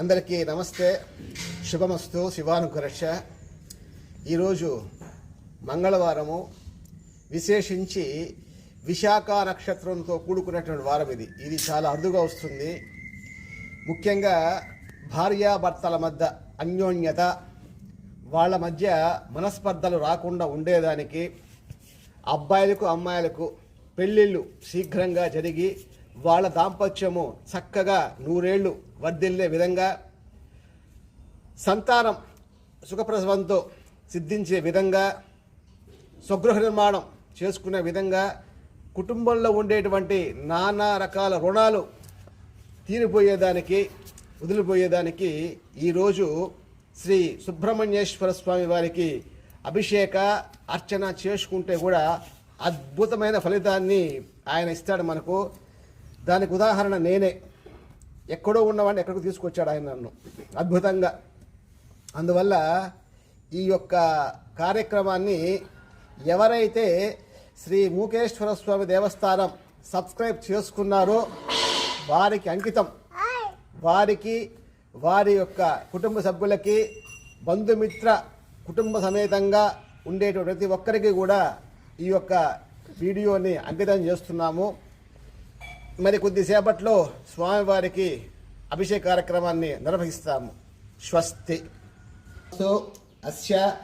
అందరికీ నమస్తే. శుభమస్తు. శివానుకరక్ష ఈరోజు మంగళవారము. విశేషించి విశాఖ నక్షత్రంతో కూడుకున్నటువంటి వారం ఇది. ఇది చాలా అరుదుగా వస్తుంది. ముఖ్యంగా భార్యాభర్తల మధ్య అన్యోన్యత వాళ్ళ మధ్య మనస్పర్ధలు రాకుండా ఉండేదానికి అబ్బాయిలకు అమ్మాయిలకు పెళ్ళిళ్ళు శీఘ్రంగా జరిగి వాళ్ళ దాంపత్యము చక్కగా నూరేళ్ళు వర్ధిల్లే విధంగా సంతానం సుఖప్రసవంతో సిద్ధించే విధంగా స్వగృహ నిర్మాణం చేసుకునే విధంగా కుటుంబంలో ఉండేటువంటి నానా రకాల రుణాలు తీరిపోయేదానికి వదిలిపోయేదానికి ఈరోజు శ్రీ సుబ్రహ్మణ్యేశ్వర స్వామి వారికి అభిషేక అర్చన చేసుకుంటే కూడా అద్భుతమైన ఫలితాన్ని ఆయన ఇస్తాడు మనకు. దానికి ఉదాహరణ నేనే. ఎక్కడో ఉన్నవాడిని ఎక్కడికి తీసుకొచ్చాడు ఆయన నన్ను. అద్భుతంగా. అందువల్ల ఈ యొక్క కార్యక్రమాన్ని ఎవరైతే శ్రీ మూకేశ్వర స్వామి దేవస్థానం సబ్స్క్రైబ్ చేసుకున్నారో వారికి అంకితం. వారికి వారి యొక్క కుటుంబ సభ్యులకి బంధుమిత్ర కుటుంబ సమేతంగా ఉండేటువంటి ప్రతి ఒక్కరికి కూడా ఈ యొక్క వీడియోని అంకితం చేస్తున్నాము. మరి కొద్దిసేపట్లో స్వామివారికి అభిషేక కార్యక్రమాన్ని నిర్వహిస్తాము. స్వస్తి. సో అస్య.